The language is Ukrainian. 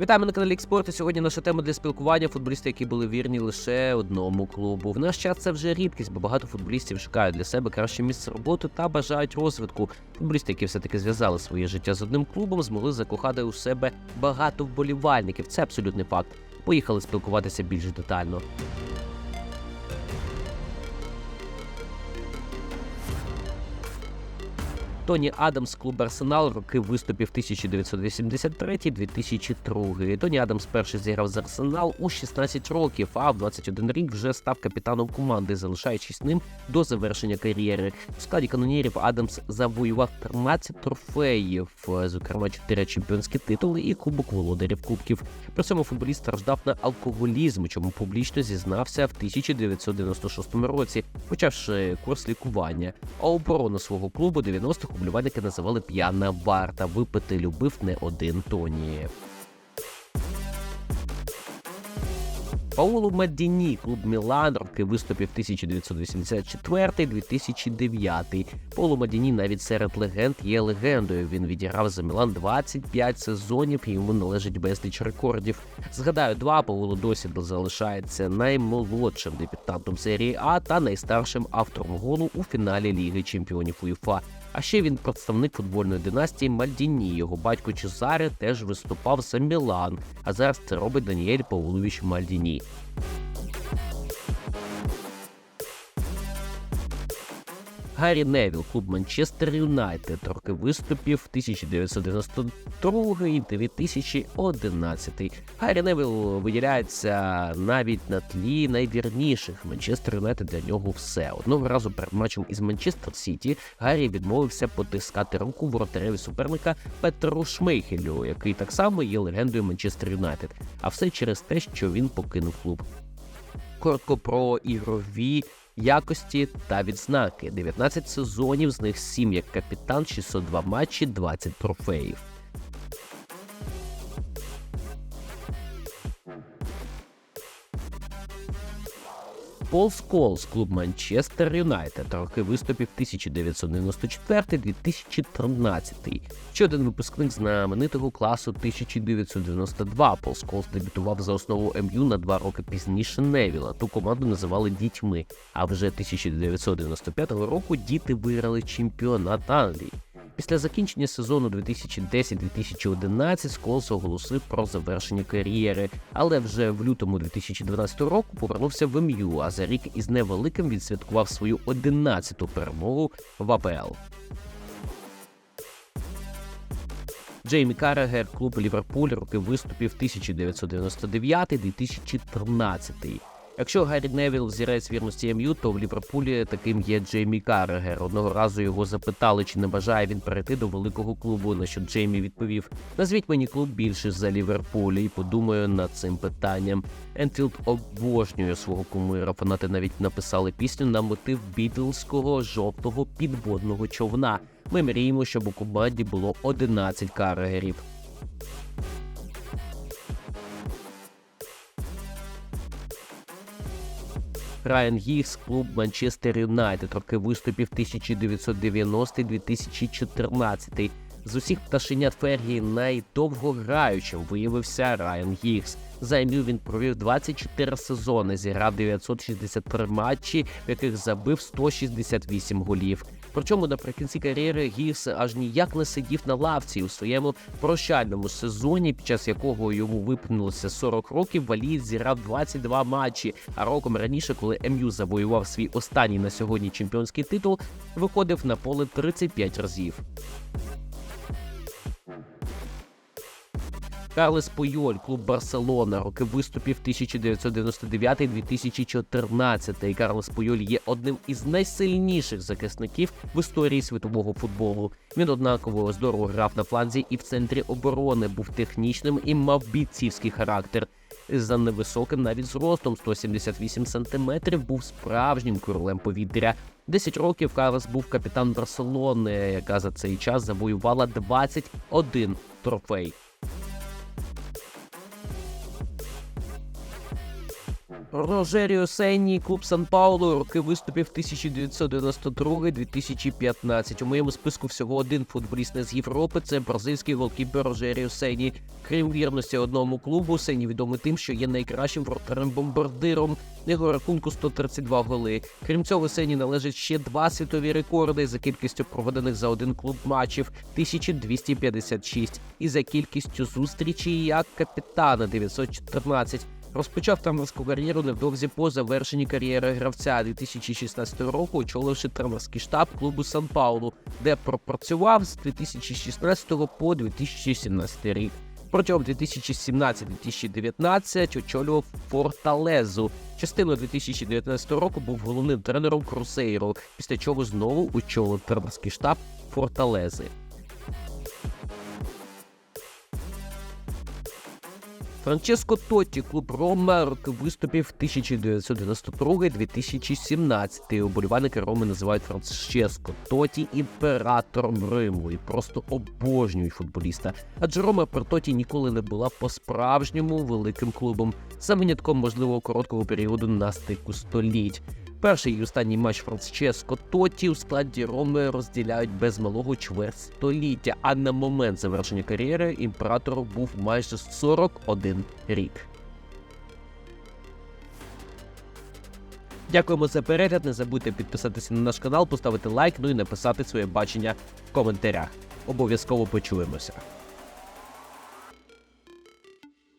Вітаємо на каналі Експорт. Сьогодні наша тема для спілкування футболісти, які були вірні лише одному клубу. В наш час це вже рідкість, бо багато футболістів шукають для себе краще місце роботи та бажають розвитку. Футболісти, які все-таки зв'язали своє життя з одним клубом, змогли закохати у себе багато вболівальників. Це абсолютний факт. Поїхали спілкуватися більш детально. Тоні Адамс, клуб Арсенал, роки виступів 1983-2002. Тоні Адамс перший зіграв з Арсенал у 16 років, а в 21 рік вже став капітаном команди, залишаючись ним до завершення кар'єри. У складі канонірів Адамс завоював 13 трофеїв, зокрема 4 чемпіонські титули і кубок володарів кубків. При цьому футболіст страждав на алкоголізм, чому публічно зізнався в 1996 році, почавши курс лікування. А оборону свого клубу 90-х вболівальники називали п'яна варта. Випити любив не один Тоні. Паулу Мадіні, клуб Мілан, роки виступів 1984-2009. Паулу Мадіні навіть серед легенд є легендою. Він відіграв за Мілан 25 сезонів і йому належить безліч рекордів. Згадаю, два Пауло досі залишається наймолодшим дебютантом серії А та найстаршим автором голу у фіналі Ліги Чемпіонів УЄФА. А ще він представник футбольної династії Мальдіні. Його батько Чезаре теж виступав за Мілан. А зараз це робить Даніель Павлович Мальдіні. Гаррі Невіл, клуб Манчестер Юнайтед, роки виступів 1992-2011. Гаррі Невіл виділяється навіть на тлі найвірніших. Манчестер Юнайтед для нього все. Одного разу перед матчем із Манчестер Сіті Гаррі відмовився потискати руку воротареві суперника Петру Шмейхелю, який так само є легендою Манчестер Юнайтед. А все через те, що він покинув клуб. Коротко про ігрові якості та відзнаки. 19 сезонів, з них 7 як капітан, 602 матчі, 20 трофеїв. Пол Сколс, клуб Манчестер Юнайтед, роки виступів 1994-2013. Ще один випускник знаменитого класу 1992. Пол Сколс дебютував за основу МЮ на два роки пізніше Невіла. Ту команду називали дітьми. А вже 1995 року діти виграли чемпіонат Англії. Після закінчення сезону 2010-2011 Сколс оголосив про завершення кар'єри, але вже в лютому 2012 року повернувся в МЮ, а за рік із невеликим відсвяткував свою 11-ту перемогу в АПЛ. Джеймі Каррагер, клуб Ліверпуль, роки виступів 1999-2013. Якщо Гаррі Невіл взірець вірності МЮ, то в Ліверпулі таким є Джеймі Каррагер. Одного разу його запитали, чи не бажає він перейти до великого клубу. На що Джеймі відповів: назвіть мені клуб більше за Ліверпуль і подумаю над цим питанням. Енфілд обожнює свого кумира. Фанати навіть написали пісню на мотив бітлського жовтого підводного човна. Ми мріємо, щоб у команді було 11 карагерів. Райан Гігс, клуб Манчестер Юнайтед, роки виступів 1990-2014. З усіх пташенят Фергії найдовгограючим виявився Райан Гігс. За він провів 24 сезони, зіграв 963 матчі, в яких забив 168 голів. Причому наприкінці кар'єри Гірс аж ніяк не сидів на лавці у своєму прощальному сезоні, під час якого йому випнулося 40 років. Валієць зіграв 22 матчі. А роком раніше, коли МЮ завоював свій останній на сьогодні чемпіонський титул, виходив на поле 35 разів. Карлес Пойоль, клуб Барселона, роки виступів 1999-2014. Карлес Пойоль є одним із найсильніших захисників в історії світового футболу. Він однаково здорово грав на фланзі і в центрі оборони, був технічним і мав бійцівський характер. За невисоким навіть зростом 178 сантиметрів був справжнім королем повітря. 10 років Карлес був капітан Барселони, яка за цей час завоювала 21 трофей. Рожеріо Сенні, клуб Сан Паулу, роки виступів 1992-2015. У моєму списку всього один футболіст не з Європи. Це бразильський голкіпер Рожеріо Сенні. Крім вірності одному клубу, Сенні відомий тим, що є найкращим воротарем-бомбардиром. Його рахунку 132 голи. Крім цього, Сенні належить ще два світові рекорди за кількістю проведених за один клуб матчів 1256 і за кількістю зустрічей як капітана 914. Розпочав тренерську кар'єру невдовзі по завершенні кар'єри гравця 2016 року, очоливши тренерський штаб клубу Сан Паулу, де пропрацював з 2016 по 2017 рік. Протягом 2017-2019 очолював Форталезу. Частину 2019 року був головним тренером Крусейро, після чого знову очолив тренерський штаб Форталези. Франческо Тотті, клуб Рома, роки виступів 1992-2017. Уболівальники Роми називають Франческо Тотті імператором Риму і просто обожнюють футболіста. Адже Рома при Тотті ніколи не була по-справжньому великим клубом, за винятком можливого короткого періоду на стику століть. Перший і останній матч Франческо Тотті у складі Роми розділяють без малого чверть століття, а на момент завершення кар'єри імператору був майже 41 рік. Дякуємо за перегляд. Не забудьте підписатися на наш канал, поставити лайк, ну і написати своє бачення в коментарях. Обов'язково почуємося.